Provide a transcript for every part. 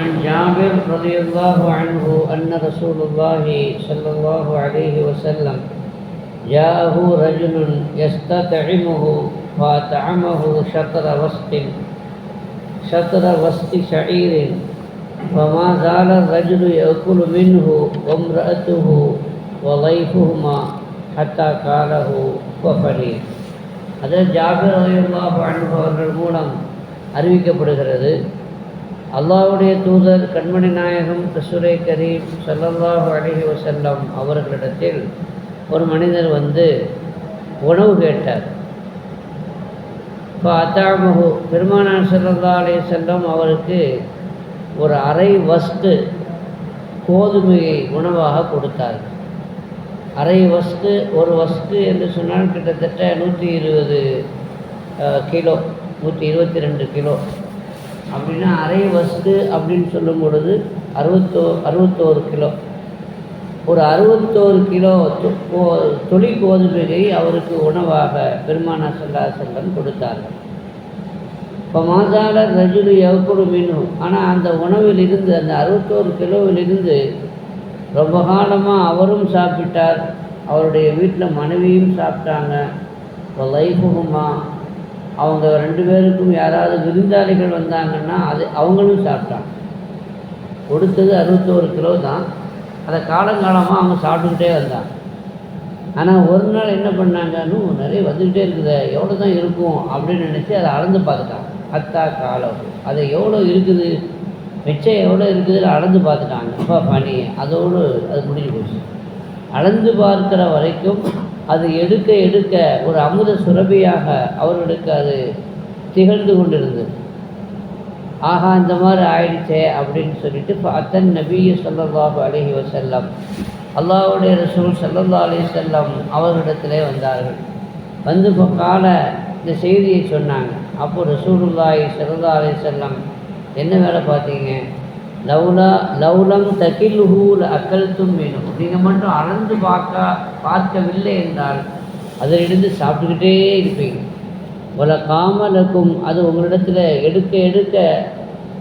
عن جابر رضي الله عنه أن رسول الله صلى الله عليه وسلم جاءه رجل يستطعمه فأطعمه شطر وسط شطر وسط شعير فما زال الرجل يأكل منه وامرأته وضيفهما حتى قاله وفري அதாவது ஜாபிர் அலியுல்லாஹ் அவர்கள் மூலம் அறிவிக்கப்படுகிறது அல்லாவுடைய தூதர் கண்மணி நாயகம் ரசூலை கரீம் சல்லல்லாஹு அழகி வசல்லம் அவர்களிடத்தில் ஒரு மனிதர் வந்து உணவு கேட்டார். இப்போ அத்தாமகு பெருமானார் சல்லல்லா அலே செல்லம் அவருக்கு ஒரு அரை வஸ்து கோதுமையை உணவாக கொடுத்தார். அரை வஸ்து ஒரு வஸ்து என்று சொன்னால் கிட்டத்தட்ட நூற்றி இருபது கிலோ நூற்றி இருபத்தி ரெண்டு கிலோ. அப்படின்னா அரை வஸ்து அப்படின்னு சொல்லும் பொழுது அறுபத்தோ அறுபத்தோரு கிலோ. ஒரு அறுபத்தோரு கிலோ தொழி கோ- கோதுமையை அவருக்கு உணவாக பெருமானா சொல்லா செல்லம் கொடுத்தார்கள். இப்போ மாதாள ரஜினி எவ்வளோ மீனும் ஆனால் அந்த உணவில் இருந்து அந்த அறுபத்தோரு கிலோவிலிருந்து ரொம்ப காலமாக அவரும் சாப்பிட்டார். அவருடைய வீட்டில் மனைவியும் சாப்பிட்டாங்க. இப்போ லைஃபுகுமா? அவங்க ரெண்டு பேருக்கும் யாராவது விருந்தாளிகள் வந்தாங்கன்னா அது அவங்களும் சாப்பிட்டாங்க. கொடுத்தது அறுபத்தோரு கிலோ தான். அதை காலங்காலமாக அவங்க சாப்பிட்டுக்கிட்டே வந்தாங்க. ஆனால் ஒரு நாள் என்ன பண்ணாங்கன்னு நிறைய வந்துக்கிட்டே இருக்குது. எவ்வளோ தான் இருக்கும் அப்படின்னு நினச்சி அதை அளந்து பார்த்துட்டாங்க. அத்தா காலம். அது எவ்வளோ இருக்குது? மிச்சம் எவ்வளோ இருக்குதுன்னு அளந்து பார்த்துட்டாங்க. அப்பா பனி. அதோடு அது முடிஞ்சு போச்சு. அளந்து பார்க்குற வரைக்கும் அது எடுக்க எடுக்க ஒரு அமுத சுரபியாக அவர்களுக்கு அது திகழ்ந்து கொண்டிருந்தது. ஆஹா இந்த மாதிரி ஆயிடுச்சே அப்படின்னு சொல்லிட்டு இப்போ அத்தன் நபிய சொல்லல்லாஹு அலைஹி வசல்லம் அல்லாவுடைய ரசூல் சல்லல்லா அலி செல்லம் அவர்களிடத்திலே வந்தார்கள். வந்து இப்போ கால இந்த செய்தியை சொன்னாங்க. அப்போ ரசூலுல்லாஹி சல்லா அலி செல்லம் என்ன வேலை பார்த்தீங்க? லவ்லா லவ்லம் தகில்ஹூல் அக்கல்தும் வேணும் நீங்கள் மட்டும் அளந்து பார்க்க பார்க்கவில்லை என்றால் அதிலிருந்து சாப்பிட்டுக்கிட்டே இருப்பீங்க. உல காமலுக்கும் அது உங்களிடத்தில் எடுக்க எடுக்க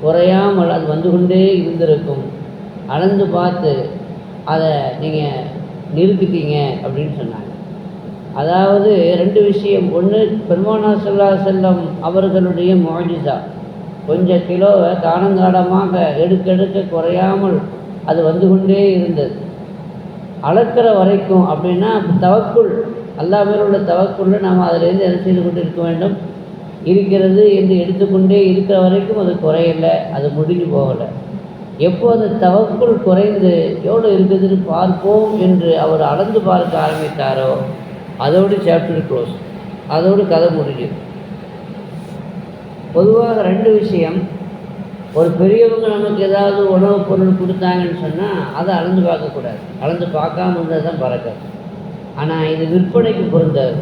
குறையாமல் அது வந்து கொண்டே இருந்திருக்கும். அளந்து பார்த்து அதை நீங்கள் நிறுத்திட்டீங்க அப்படின்னு சொன்னாங்க. அதாவது ரெண்டு விஷயம். ஒன்று பெருமானா சொல்லா செல்லம் அவர்களுடைய மொழிசா கொஞ்சம் கிலோவை காலங்காலமாக எடுக்க எடுக்க குறையாமல் அது வந்து கொண்டே இருந்தது. அளக்கிற வரைக்கும் அப்படின்னா தவக்குள் அல்லா பேர் உள்ள தவக்குள்ள நாம் அதிலேருந்து என்ன செய்து கொண்டு இருக்க வேண்டும்? இருக்கிறது என்று எடுத்துக்கொண்டே இருக்கிற வரைக்கும் அது குறையலை அது முடிஞ்சு போகலை. எப்போ அந்த தவக்குள் குறைந்து எவ்வளோ இருக்குதுன்னு பார்ப்போம் என்று அவர் அளந்து பார்க்க ஆரம்பித்தாரோ அதோடு சாப்டர் க்ளோஸ் அதோடு கதை முடிஞ்சுது. பொதுவாக ரெண்டு விஷயம். ஒரு பெரியவங்க நமக்கு ஏதாவது உணவுப் பொருள் கொடுத்தாங்கன்னு சொன்னால் அதை அளந்து பார்க்கக்கூடாது அளந்து பார்க்காம இருந்தது தான் பறக்காது. ஆனால் இது விற்பனைக்கு பொருந்தாது.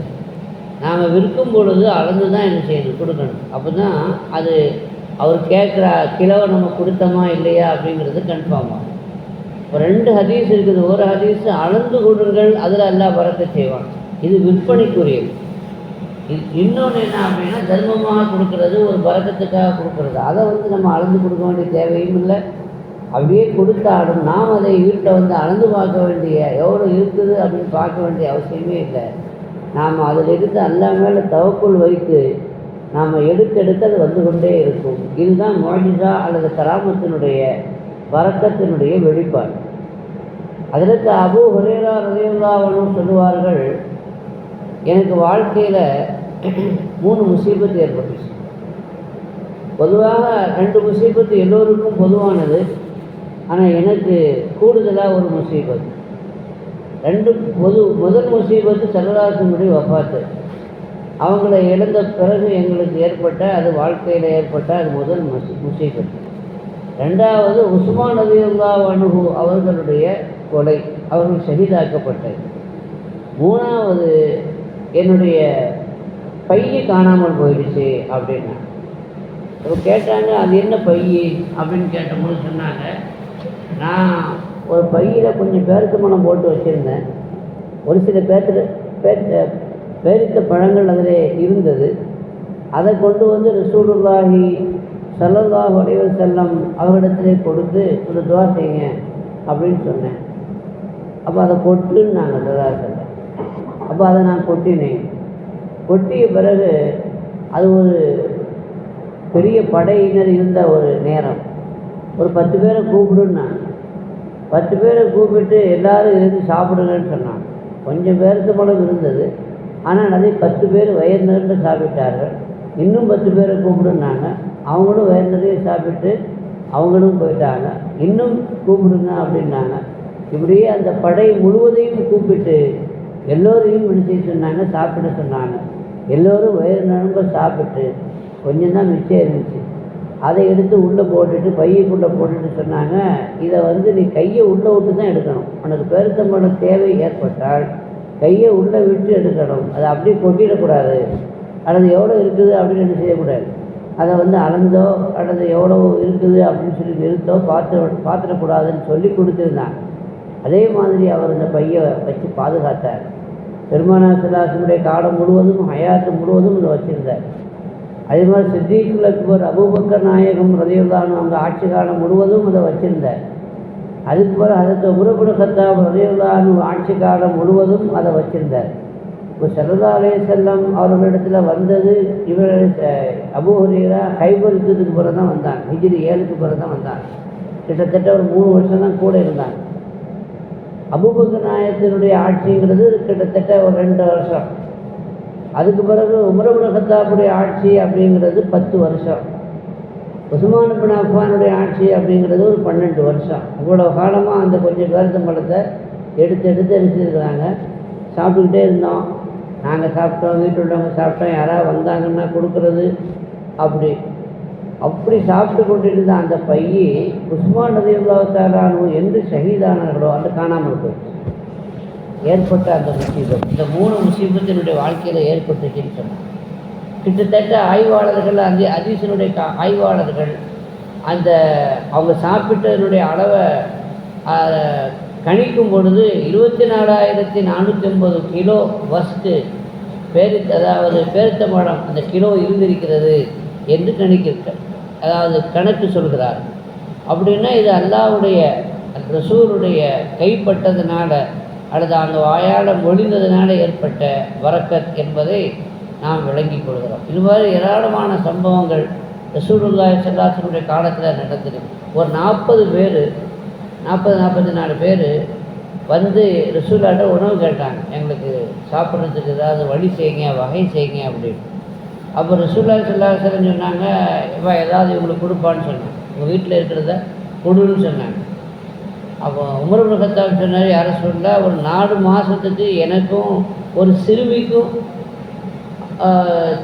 நாம் விற்கும் பொழுது அளந்து தான் என்ன செய்யணும்? கொடுக்கணும். அப்போ தான் அது அவர் கேட்குற கிலோவை நம்ம கொடுத்தோமா இல்லையா அப்படிங்கிறது கன்ஃபார்ம் ஆகும். இப்போ ரெண்டு ஹதீஸ் இருக்குது. ஒரு ஹதீஸ் அளந்து கொடுங்கள் அதில் எல்லாம் பறக்க செய்வான். இது விற்பனைக்குரியது. இன்னொன்று என்ன அப்படின்னா தர்மமாக கொடுக்கறது ஒரு பழக்கத்துக்காக கொடுக்கறது. அதை வந்து நம்ம அளந்து கொடுக்க வேண்டிய தேவையும் இல்லை. அப்படியே கொடுத்தாலும் நாம் அதை வீட்டில் வந்து அளந்து பார்க்க வேண்டிய எவ்வளோ இருக்குது அப்படின்னு பார்க்க வேண்டிய அவசியமே இல்லை. நாம் அதிலிருந்து அல்லா மேலே தவக்குள் வைத்து நாம் எடுக்க எடுக்க அது வந்து கொண்டே இருக்கும். இதுதான் மொழிதா அல்லது கராமத்தினுடைய வரக்கத்தினுடைய வெளிப்பாடு. அதற்கு அபு ஹுரேரா ரலியல்லாஹு சொல்லுவார்கள் எனக்கு வாழ்க்கையில் மூணு முசீபத்து ஏற்பட்டுச்சு. பொதுவாக ரெண்டு முசீபத்து எல்லோருக்கும் பொதுவானது. ஆனால் எனக்கு கூடுதலாக ஒரு முசீபத் ரெண்டு பொது முதல் முசீபத்து செல்லதாசனுடைய வஃபாத்து அவங்கள இழந்த பிறகு எங்களுக்கு ஏற்பட்ட அது வாழ்க்கையில் ஏற்பட்ட அது முதல் முசி முசீபத் ரெண்டாவது உஸ்மான் நதியுல்லா அனுகு அவர்களுடைய கொலை. அவர்கள் ஷஹீதாக்கப்பட்டது. மூணாவது என்னுடைய பைய காணாமல் போயிடுச்சு அப்படின்னா. இப்போ கேட்டாங்க அது என்ன பை அப்படின்னு கேட்டபோது சொன்னாங்க நான் ஒரு பையில் கொஞ்சம் பேருத்தமனம் போட்டு வச்சுருந்தேன். ஒரு சில பேர்த்து பேர்த்த பேரித்த பழங்கள் அதில் இருந்தது. அதை கொண்டு வந்து ரசூலுல்லாஹி சல்லல்லாஹு அலைஹி செல்லம் அவரிடத்திலே கொடுத்து ஒரு துவா செய்யுங்க அப்படின்னு சொன்னேன். அப்போ அதை கொட்டுன்னு நாங்கள் சதாசல்ல அப்போ அதை நான் கொட்டினேன். கொட்டிய பிறகு அது ஒரு பெரிய படையினர் இருந்த ஒரு நேரம். ஒரு பத்து பேரை கூப்பிடுன்னாங்க பத்து பேரை கூப்பிட்டு எல்லாரும் இருந்து சாப்பிடுங்கன்னு சொன்னாங்க. கொஞ்சம் பேருக்கு மூலம் இருந்தது. ஆனால் அதை பத்து பேர் வயிறு நிறைந்து சாப்பிட்டார்கள். இன்னும் பத்து பேரை கூப்பிடுனாங்க அவங்களும் வயிறு நிறைய சாப்பிட்டு அவங்களும் போயிட்டாங்க. இன்னும் கூப்பிடுங்க அப்படின்னாங்க. இப்படியே அந்த படை முழுவதையும் கூப்பிட்டு எல்லோரையும் என்ன சொன்னாங்க சாப்பிட சொன்னாங்க. எல்லோரும் வயிறு நிரம்ப சாப்பிட்டு கொஞ்சம் தான் மிச்சம் இருந்துச்சு. அதை எடுத்து உள்ளே போட்டுட்டு பையக்குள்ளே போட்டுட்டு சொன்னாங்க இதை வந்து நீ கையை உள்ளே விட்டு தான் எடுக்கணும். உனக்கு பெருத்தம்பழம் தேவை ஏற்பட்டால் கையை உள்ளே விட்டு எடுக்கணும். அதை அப்படியே கொட்டிடக்கூடாது. அல்லது எவ்வளோ இருக்குது அப்படின்னு என்ன செய்யக்கூடாது? அதை வந்து அளந்தோ அல்லது எவ்வளோ இருக்குது அப்படின்னு சொல்லி நிறுத்தோ பார்த்து பார்த்துடக்கூடாதுன்னு சொல்லி கொடுத்துருந்தாங்க அதே மாதிரி அவர் இந்த பையை வச்சு பாதுகாத்தார். பெருமானா சிலாசனுடைய காலம் முழுவதும் ஹயாத்து முழுவதும் இதை வச்சுருந்தார். அதே மாதிரி சித்திகுல் அக்பர் அபூபக்கர் நாயகம் ரதையுல்லான்னு அவங்க ஆட்சி காலம் முழுவதும் அதை வச்சுருந்தார். அதுக்கு பிறகு அதற்கு உருபுட கத்தாப் ரதையுல்லான்னு ஆட்சி காலம் முழுவதும் அதை வச்சுருந்தார். இப்போ சரதா அலே செல்லம் அவர்களிடத்தில் வந்தது இவர் அபு ஹுரீரா ஹைபர் யுத்தத்துக்கு பிறகு தான் வந்தான் ஹிஜ்ரி ஏழுக்கு பிறகு தான் வந்தான் கிட்டத்தட்ட ஒரு மூணு வருஷம் தான் கூட இருந்தான் அபுபக்கர் நாயகத்தினுடைய ஆட்சிங்கிறது கிட்டத்தட்ட ஒரு ரெண்டு வருஷம். அதுக்கு பிறகு உமரபுலகத்தாப்புடைய ஆட்சி அப்படிங்கிறது பத்து வருஷம். உஸ்மான் பின் அஃபானுடைய ஆட்சி அப்படிங்கிறது ஒரு பன்னெண்டு வருஷம். இவ்வளோ காலமாக அந்த கொஞ்சம் பேரத்தம்பழத்தை எடுத்து எடுத்து எடுத்துருக்குறாங்க சாப்பிட்டுக்கிட்டே இருந்தோம். நாங்கள் சாப்பிட்டோம் வீட்டில் உள்ளவங்க சாப்பிட்டோம் யாராவது வந்தாங்கன்னா கொடுக்குறது அப்படி. அப்படி சாப்பிட்டு கொண்டிருந்த அந்த பையி உஸ்மான் நதி உள்ளாத்தாரானு என்று ஷஹீதானார்களோ அது காணாமல் போயிடுச்சு. ஏற்பட்ட அந்த முசீபத் இந்த மூணு முசீபத்தினுடைய வாழ்க்கையில் ஏற்பட்டுச்சுன்னு சொன்னாங்க. கிட்டத்தட்ட ஆய்வாளர்கள் அந்த அதீசனுடைய கா ஆய்வாளர்கள் அந்த அவங்க சாப்பிட்டதனுடைய அளவை கணிக்கும் பொழுது இருபத்தி நாலாயிரத்தி நானூற்றி ஐம்பது கிலோ வஸ்ட்டு பேரு அதாவது பேருத்தம்பழம் அந்த கிலோ இருந்திருக்கிறது என்று கணிக்க அதாவது கணக்கு சொல்கிறார். அப்படின்னா இது அல்லாவுடைய ரசூருடைய கைப்பட்டதுனால அல்லது அந்த வாயால் மொழிந்ததுனால ஏற்பட்ட வரக்கத் என்பதை நாம் விளங்கிக் கொள்கிறோம். இது மாதிரி ஏராளமான சம்பவங்கள் ரசூலுல்லாஹி செல்லாசனுடைய காலத்தில் நடந்திருக்கு ஒரு நாற்பது பேர் நாற்பது நாற்பத்தி நாலு பேர் வந்து ரசூலாட்ட உணவு கேட்டாங்க. எங்களுக்கு சாப்பிட்றதுக்கு ஏதாவது வழி செய்யுங்க வகை செய்யுங்க அப்படின்னு. அப்போ ரசூல்லா சல்லாஹலம் சொன்னாங்க இப்போ ஏதாவது இவங்களுக்கு கொடுப்பான்னு சொன்னாங்க. உங்கள் வீட்டில் இருக்கிறத கொடுன்னு சொன்னாங்க. அப்போ உமர் கத்தாப் சொன்னார் யாரை சொல்ல ஒரு நாலு மாதத்துக்கு எனக்கும் ஒரு சிறுமிக்கும்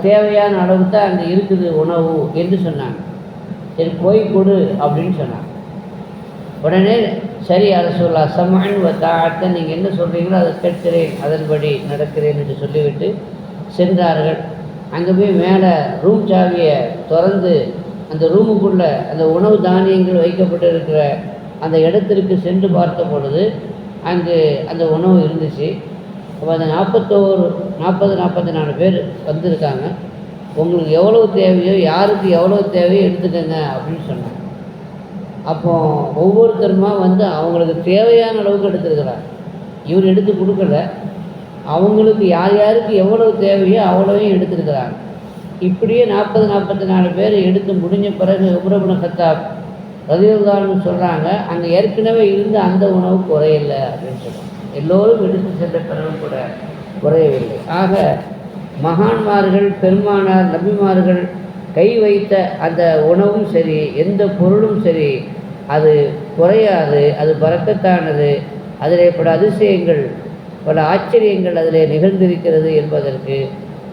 தேவையான அளவு தான் அங்கே இருக்குது உணவு என்று சொன்னாங்க. சரி போய் கொடு அப்படின்னு சொன்னாங்க. உடனே சரி யாரை சொல்ல சமான் தாத்த நீங்கள் என்ன சொல்கிறீங்களோ அதை கேட்கிறேன் அதன்படி நடக்கிறேன் என்று சொல்லிவிட்டு சென்றார்கள். அங்கே போய் மேலே ரூம் சாவியை திறந்து அந்த ரூமுக்குள்ளே அந்த உணவு தானியங்கள் வைக்கப்பட்டிருக்கிற அந்த இடத்திற்கு சென்று பார்த்த பொழுது அங்கு அந்த உணவு இருந்துச்சு. அப்போ அந்த நாற்பத்தோரு நாற்பது நாற்பத்தி நாலு பேர் வந்திருக்காங்க. உங்களுக்கு எவ்வளோ தேவையோ யாருக்கு எவ்வளோ தேவையோ எடுத்துக்கங்க அப்படின்னு சொன்னாங்க. அப்போ ஒவ்வொருத்தருமா வந்து அவங்களுக்கு தேவையான அளவுக்கு எடுத்துருக்கிறார் இவர் எடுத்து கொடுக்கல. அவங்களுக்கு யார் யாருக்கு எவ்வளவு தேவையோ அவ்வளவையும் எடுத்துருக்கிறாங்க. இப்படியே நாற்பது நாற்பத்தி நாலு பேர் எடுத்து முடிஞ்ச பிறகு உமரபுன கத்தாப் ரதியுல்லான்னு சொல்கிறாங்க அங்கே ஏற்கனவே இருந்த அந்த உணவு குறையலை அப்படின்னு சொல்கிறாங்க எல்லோரும் எடுத்து சென்ற பிறகு கூட குறையவில்லை. ஆக மகான்மார்கள் பெருமானார் நபிமார்கள் கை வைத்த அந்த உணவும் சரி எந்த பொருளும் சரி அது குறையாது அது பறக்கத்தானது அதில் பல அதிசயங்கள் பல ஆச்சரியங்கள் அதிலே நிகழ்ந்திருக்கிறது என்பதற்கு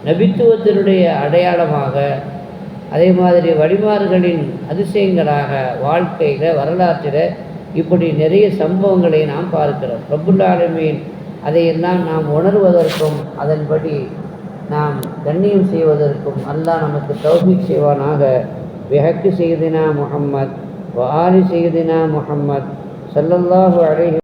நபித்துவத்தினுடைய அடையாளமாக அதே மாதிரி வழிமார்களின் அதிசயங்களாக வாழ்க்கையில் வரலாற்றில் இப்படி நிறைய சம்பவங்களை நாம் பார்க்கிறோம். பிரபுல்லாலுமீன் அதையெல்லாம் நாம் உணர்வதற்கும் அதன்படி நாம் கண்ணியம் செய்வதற்கும் அல்லாஹ் நமக்கு தௌபிக் செய்வானாக. விஹக்கு செய்தினா முகம்மத் வாலி செய்தினா முகம்மத் ஸல்லல்லாஹு அலைஹி